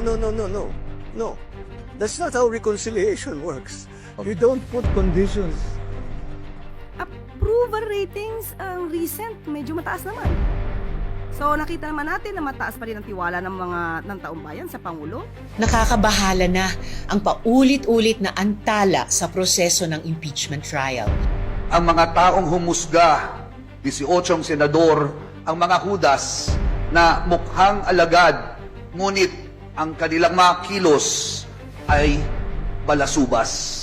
no, no, no, no, no. No. That's not how reconciliation works. You don't put conditions. Approval ratings ang recent, medyo mataas naman. So nakita naman natin na mataas pa rin ang tiwala ng mga ng taong bayan sa Pangulo. Nakakabahala na ang paulit-ulit na antala sa proseso ng impeachment trial. ang mga taong humusga, 18 senador, ang mga hudas na mukhang alagad, ngunit ang kanilang mga kilos ay balasubas.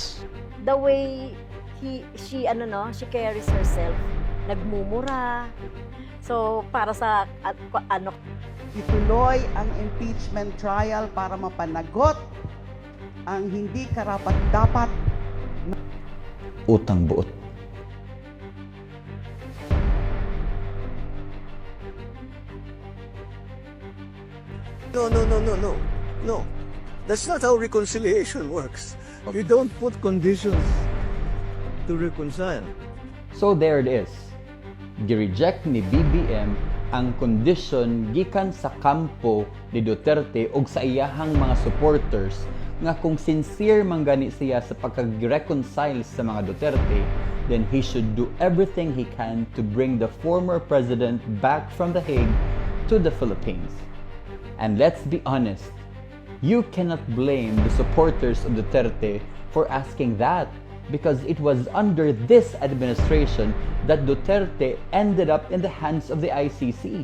the way he she ano no, she carries herself. Nagmumura. So para sa at, ano ituloy ang impeachment trial para mapanagot ang hindi karapat-dapat utang buot. No, no, no, no, no. No. That's not how reconciliation works. You don't put conditions to reconcile. So there it is. Gi-reject ni BBM ang condition gikan sa kampo ni Duterte ug sa iyahang mga supporters nga kung sincere man gani siya sa pagkag-reconcile sa mga Duterte, then he should do everything he can to bring the former president back from The Hague to the Philippines. And let's be honest, you cannot blame the supporters of Duterte for asking that because it was under this administration that Duterte ended up in the hands of the ICC.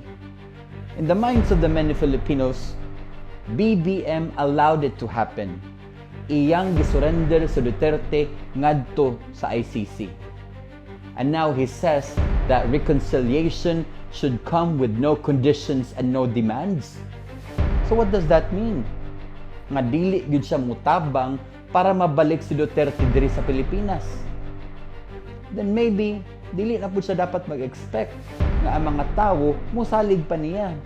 In the minds of the many Filipinos, BBM allowed it to happen. Iyang gisurrender sa Duterte ngadto sa ICC. And now he says that reconciliation should come with no conditions and no demands. So what does that mean? Nga dili gyud siya mutabang para mabalik si Duterte diri sa Pilipinas. Then maybe dili na pud siya dapat mag-expect nga ang mga tawo musalig pa niya.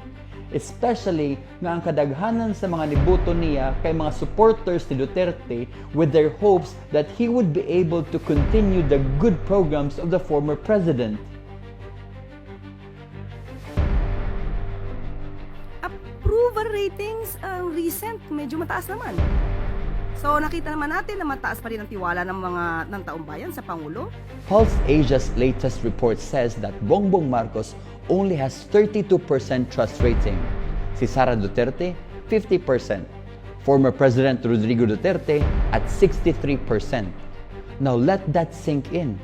Especially nga ang kadaghanan sa mga niboto niya kay mga supporters ni Duterte with their hopes that he would be able to continue the good programs of the former president. Ratings ang recent, medyo mataas naman. So nakita naman natin na mataas pa rin ang tiwala ng mga ng taong bayan sa Pangulo. Pulse Asia's latest report says that Bongbong Marcos only has 32% trust rating. Si Sara Duterte, 50%. Former President Rodrigo Duterte at 63%. Now let that sink in.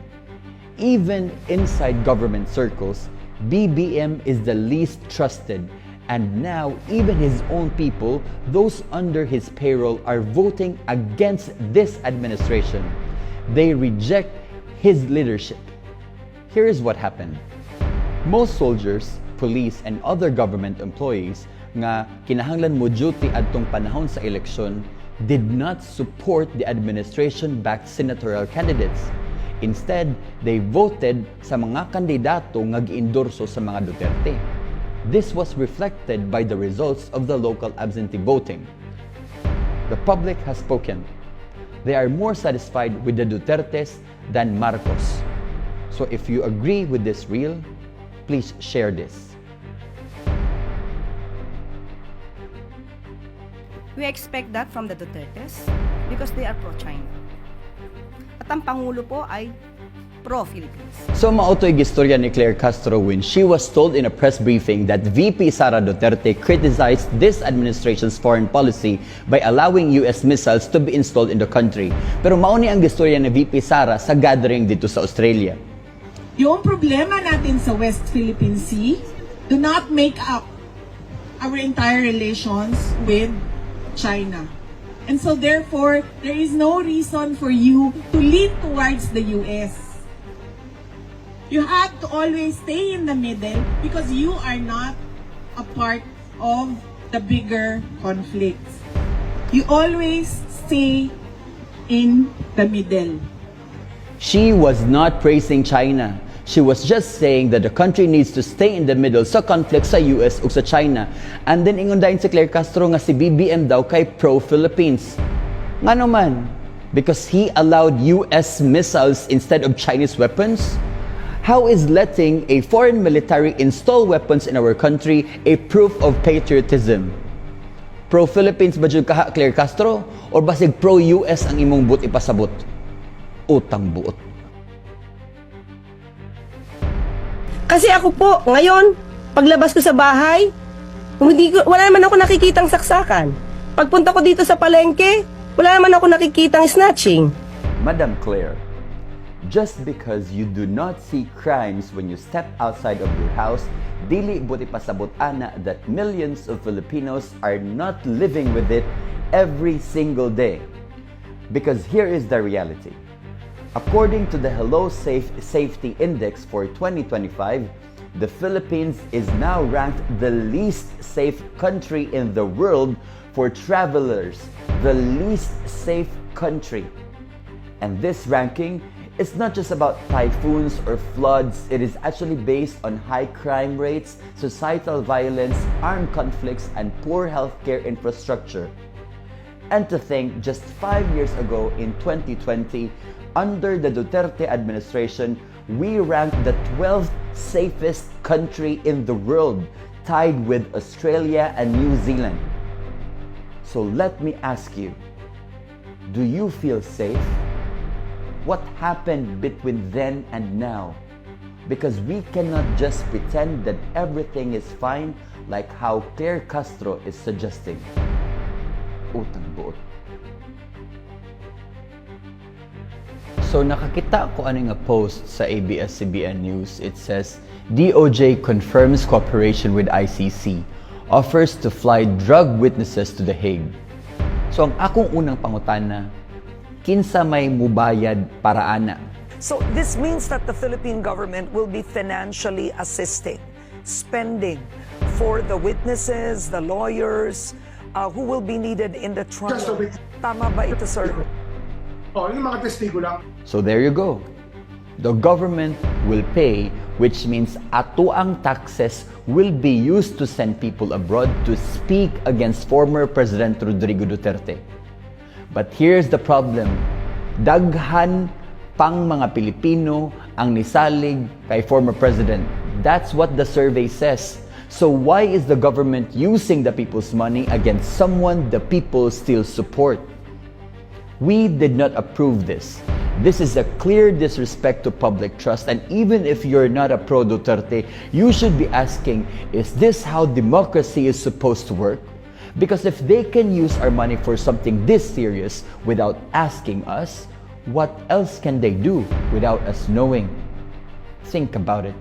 Even inside government circles, BBM is the least trusted and now even his own people, those under his payroll, are voting against this administration. They reject his leadership. Here is what happened. Most soldiers, police, and other government employees nga kinahanglan mo duty adtong panahon sa eleksyon did not support the administration-backed senatorial candidates. Instead, they voted sa mga kandidato nga giendorso sa mga Duterte. This was reflected by the results of the local absentee voting. The public has spoken. They are more satisfied with the Dutertes than Marcos. So if you agree with this reel, please share this. We expect that from the Dutertes because they are pro-China. At ang Pangulo po ay pro-Philippines. So mautoy gistorya ni Claire Castro when she was told in a press briefing that VP Sara Duterte criticized this administration's foreign policy by allowing US missiles to be installed in the country. Pero mauni ang gistorya ni VP Sara sa gathering dito sa Australia. Yung problema natin sa West Philippine Sea do not make up our entire relations with China. And so therefore, there is no reason for you to lean towards the US. You have to always stay in the middle because you are not a part of the bigger conflicts. You always stay in the middle. She was not praising China. She was just saying that the country needs to stay in the middle sa conflict sa US ug sa China. And then ingon dayon si Claire Castro nga si BBM daw kay pro-Philippines. Nga naman, because he allowed US missiles instead of Chinese weapons? How is letting a foreign military install weapons in our country a proof of patriotism? Pro-Philippines ba jud kaha Claire Castro? Or basig pro-US ang imong buot ipasabot? Utang buot. Kasi ako po, ngayon, paglabas ko sa bahay, hindi ko, wala naman ako nakikitang saksakan. Pagpunta ko dito sa palengke, wala naman ako nakikitang snatching. Madam Claire, just because you do not see crimes when you step outside of your house, dili buti pasabot ana that millions of Filipinos are not living with it every single day. Because here is the reality. According to the Hello Safe Safety Index for 2025, the Philippines is now ranked the least safe country in the world for travelers. The least safe country. And this ranking is not just about typhoons or floods, it is actually based on high crime rates, societal violence, armed conflicts, and poor healthcare infrastructure. And to think, just five years ago in 2020, under the Duterte administration, we ranked the 12th safest country in the world, tied with Australia and New Zealand. So let me ask you do you feel safe? What happened between then and now? Because we cannot just pretend that everything is fine like how Claire Castro is suggesting. Utang buot. So nakakita ko ano nga post sa ABS-CBN News. It says, DOJ confirms cooperation with ICC, offers to fly drug witnesses to The Hague. So ang akong unang pangutana, kinsa may mubayad para ana? So this means that the Philippine government will be financially assisting, spending for the witnesses, the lawyers, uh, who will be needed in the trial. Just a wit- Tama ba ito, sir? Oh, yung mga testigo lang. So there you go. The government will pay, which means ato ang taxes will be used to send people abroad to speak against former President Rodrigo Duterte. But here's the problem. Daghan pang mga Pilipino ang nisalig kay former president. That's what the survey says. So why is the government using the people's money against someone the people still support? We did not approve this. This is a clear disrespect to public trust. And even if you're not a pro Duterte, you should be asking is this how democracy is supposed to work? Because if they can use our money for something this serious without asking us, what else can they do without us knowing? Think about it.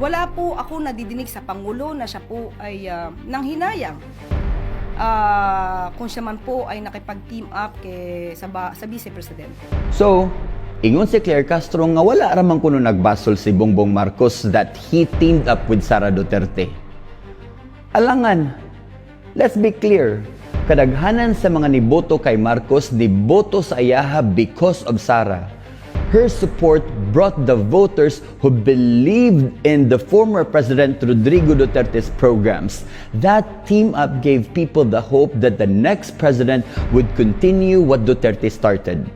Wala po ako nadidinig sa Pangulo na siya po ay ah, nanghinayang. Ah, kung siya man po ay nakipag-team up kay, sa, ba, sa Vice President. So, ingon si Claire Castro nga wala ramang kuno nagbasol si Bongbong Marcos that he teamed up with Sara Duterte. Alangan, let's be clear, kadaghanan sa mga niboto kay Marcos niboto sa ayaha because of Sara. Her support brought the voters who believed in the former President Rodrigo Duterte's programs. That team up gave people the hope that the next president would continue what Duterte started.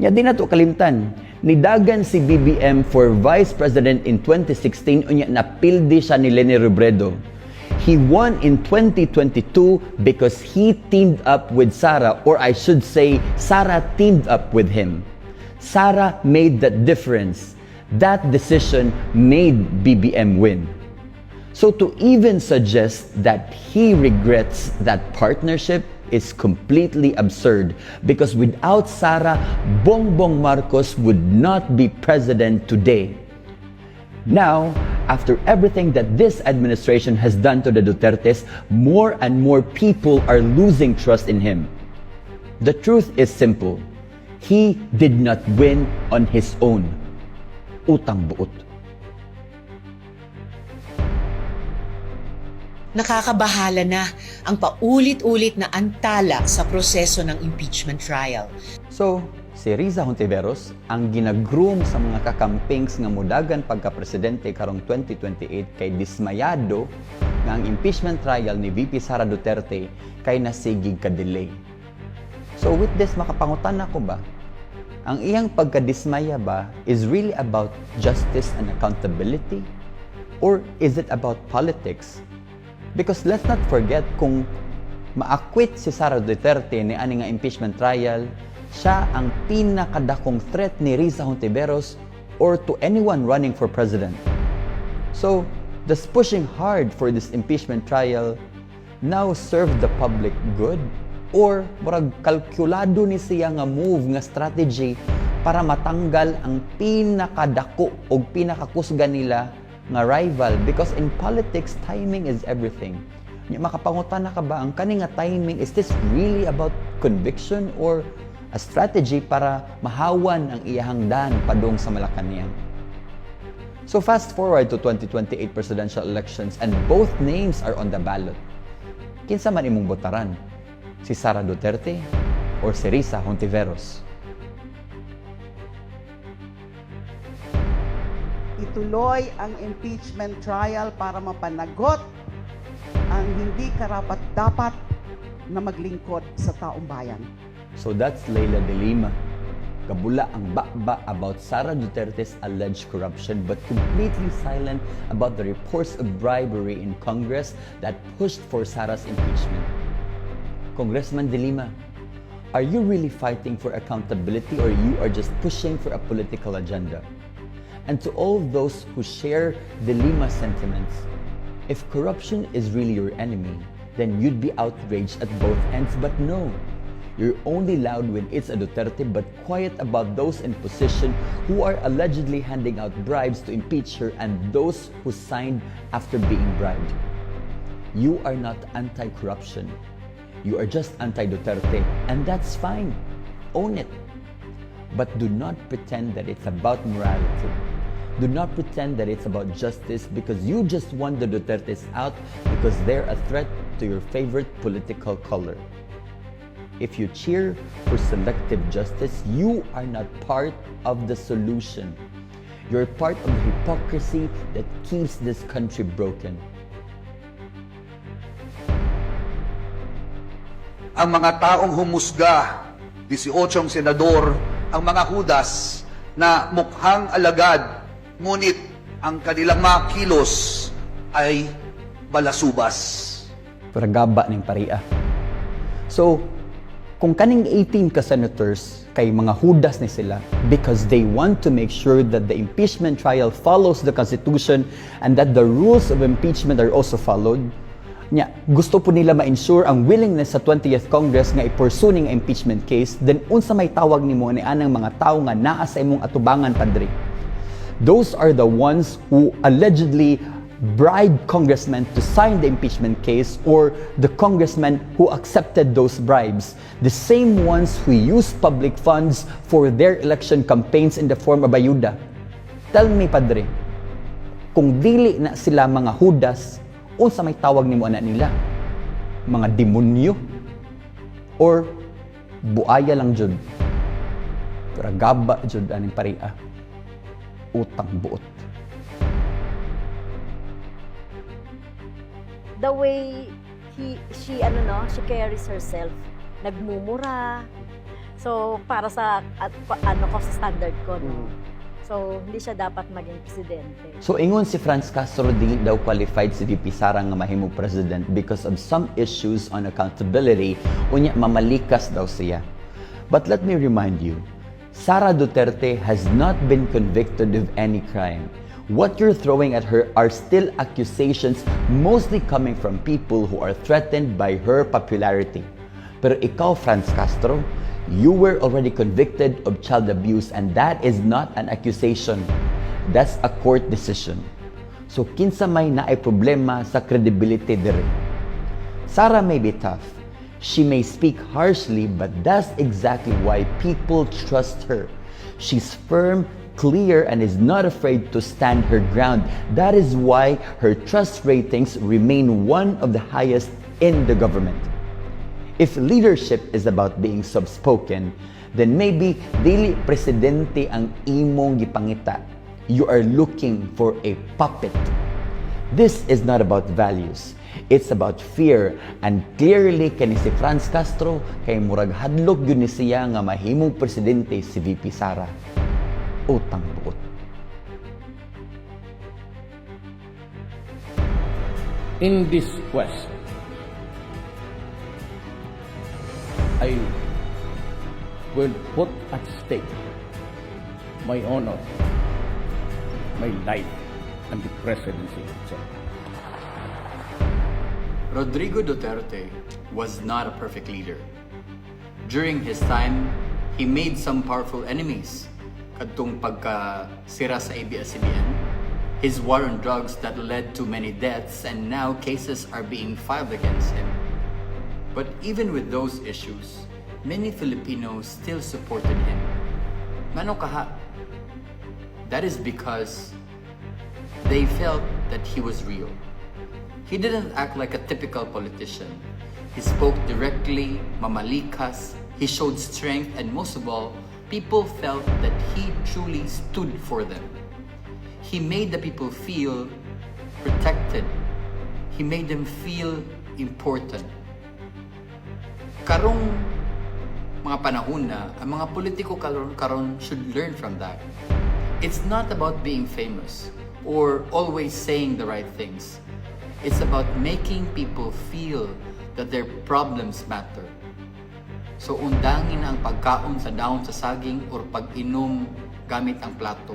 Nya di na to kalimtan. Nidagan si BBM for Vice President in 2016 unya napildi siya ni Leni Robredo. He won in 2022 because he teamed up with Sara or I should say Sara teamed up with him. Sara made that difference. That decision made BBM win. So to even suggest that he regrets that partnership is completely absurd because without Sara, Bongbong Marcos would not be president today. Now, after everything that this administration has done to the Dutertes, more and more people are losing trust in him. The truth is simple. He did not win on his own. Utang buot. Nakakabahala na ang paulit-ulit na antala sa proseso ng impeachment trial. So, si Riza Hontiveros ang ginagroom sa mga kakampings nga mudagan pagka-presidente karong 2028 kay dismayado nga ang impeachment trial ni VP Sara Duterte kay nasigig ka-delay. So with this, makapangutan ako ba? Ang iyang pagkadismaya ba is really about justice and accountability? Or is it about politics? Because let's not forget kung ma-acquit si Sara Duterte ni ani nga impeachment trial, siya ang pinakadakong threat ni Risa Hontiveros or to anyone running for president. So, does pushing hard for this impeachment trial now serve the public good? Or murag kalkulado ni siya nga move, nga strategy para matanggal ang pinakadako o pinakakusga nila nga rival because in politics timing is everything. Nya makapangutan na ka ba ang kani nga timing is this really about conviction or a strategy para mahawan ang iyahang dan padung sa Malacañang? So fast forward to 2028 presidential elections and both names are on the ballot. Kinsa man imong botaran? Si Sara Duterte or si Risa Hontiveros? ituloy ang impeachment trial para mapanagot ang hindi karapat-dapat na maglingkod sa taong bayan. So that's Leila de Lima. Kabula ang bakba about Sara Duterte's alleged corruption but completely silent about the reports of bribery in Congress that pushed for Sara's impeachment. Congressman de Lima, are you really fighting for accountability or you are just pushing for a political agenda? And to all those who share de Lima sentiments, if corruption is really your enemy, then you'd be outraged at both ends, but no. You're only loud when it's a Duterte, but quiet about those in position who are allegedly handing out bribes to impeach her and those who signed after being bribed. You are not anti corruption. You are just anti Duterte, and that's fine. Own it. But do not pretend that it's about morality. Do not pretend that it's about justice because you just want the Dutertes out because they're a threat to your favorite political color. If you cheer for selective justice, you are not part of the solution. You're part of the hypocrisy that keeps this country broken. ang mga taong humusga, 18 senador, ang mga hudas na mukhang alagad, ngunit ang kanilang mga kilos ay balasubas. Paragaba ng paria. So, kung kaning 18 ka senators kay mga hudas ni sila because they want to make sure that the impeachment trial follows the Constitution and that the rules of impeachment are also followed, nya gusto po nila ma-ensure ang willingness sa 20th Congress nga i-pursue ning impeachment case then unsa may tawag nimo ni anang mga tawo nga naa sa imong atubangan padre? Those are the ones who allegedly bribed congressmen to sign the impeachment case or the congressmen who accepted those bribes. The same ones who use public funds for their election campaigns in the form of ayuda. Tell me padre kung dili na sila mga hudas unsa may tawag nimo ana nila? Mga demonyo? Or buaya lang jud? Pero gaba jud aning paria utang buot The way he, she, ano no, she carries herself, nagmumura. So, para sa, at, ano ko, sa standard ko, no? So, hindi siya dapat maging presidente. So ingon si Franz Castro dili daw qualified si VP Sara nga mahimo president because of some issues on accountability unya mamalikas daw siya. But let me remind you, Sara Duterte has not been convicted of any crime. What you're throwing at her are still accusations mostly coming from people who are threatened by her popularity. Pero ikaw, Franz Castro, you were already convicted of child abuse and that is not an accusation. That's a court decision. So kinsa may naay problema sa credibility dire. Sarah may be tough. She may speak harshly, but that's exactly why people trust her. She's firm, clear, and is not afraid to stand her ground. That is why her trust ratings remain one of the highest in the government. If leadership is about being soft-spoken, then maybe dili presidente ang imong gipangita. You are looking for a puppet. This is not about values. It's about fear and clearly kani si Franz Castro kay murag hadlok gyud ni siya nga mahimong presidente si VP Sara. Utang buot. In this quest, I will put at stake my honor, my life, and the presidency itself. Rodrigo Duterte was not a perfect leader. During his time, he made some powerful enemies. Kadtong pagka sira sa ABS-CBN, his war on drugs that led to many deaths and now cases are being filed against him. But even with those issues, many Filipinos still supported him. Mano kaha? That is because they felt that he was real. He didn't act like a typical politician. He spoke directly, mamalikas, he showed strength, and most of all, people felt that he truly stood for them. He made the people feel protected. He made them feel important. Karong mga panahon na, ang mga politiko karon karon should learn from that. It's not about being famous or always saying the right things. It's about making people feel that their problems matter. So undangin ang pagkaon sa daon sa saging or pag-inom gamit ang plato.